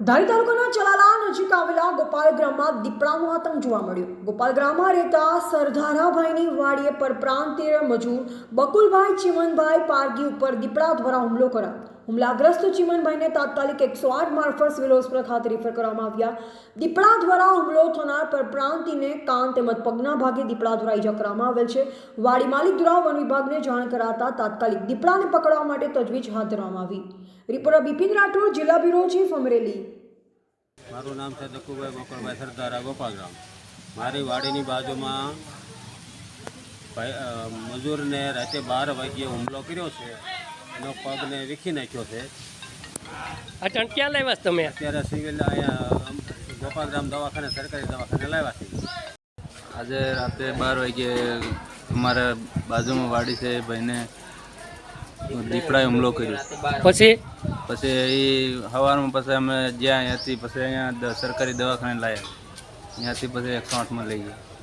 ધારી તાલુકાના ચલાલા નજીક આવેલા ગોપાલ ગ્રામમાં દીપડાનો આતંક જોવા મળ્યો. ગોપાલ ગ્રામમાં રહેતા સરદારાભાઈની વાડીએ પરપ્રાંતીય મજૂર બકુલભાઈ ચિમનભાઈ પારગી ઉપર દીપડા દ્વારા હુમલો કરાયો. હુમલાગ્રસ્ત ચિમનભાઈને તાત્કાલિક એકસો આઠ મારફત સિવિલ હોસ્પિટલ ખાતે રિફર કરવામાં આવ્યા. દીપડા દ્વારા હુમલો થનાર પરપ્રાંતિને કાન તેમજ પગના ભાગે દીપડા દ્વારા ઈજા કરવામાં આવેલ છે. વાડી માલિક દ્વારા વન વિભાગને જાણ કરાતા તાત્કાલિક દીપડાને પકડવા માટે તજવીજ હાથ ધરવામાં આવી. રિપોર્ટર બિપિન રાઠોડ, જિલ્લા બ્યુરો, ચીફ અમરેલી. મારું નામ છે દકુભાઈ ગોકળભાઈ સરદારા ગોપાલરામ. મારી વાડીની બાજુમાં ભાઈ મજૂરને રાતે બાર વાગ્યે હુમલો કર્યો છે. એનો પગને વીખી નાખ્યો છે. અટણ ક્યાં લાવ્યા તમે? અત્યારે સિવિલ અહીંયા ગોપાલરામ ગોપાલગ્રામ દવાખાને સરકારી દવાખાને લાવ્યા છે. આજે રાતે બાર વાગ્યે અમારા બાજુમાં વાડી છે ભાઈને દીપડાએ હુમલો કર્યો. પછી? પછી એ સવારમાં પછી અમે જ્યાં અહીંયાથી પછી અહીંયા સરકારી દવાખાને લાવ્યા ત્યાંથી પછી એકસો આઠમાં લઈ ગયા.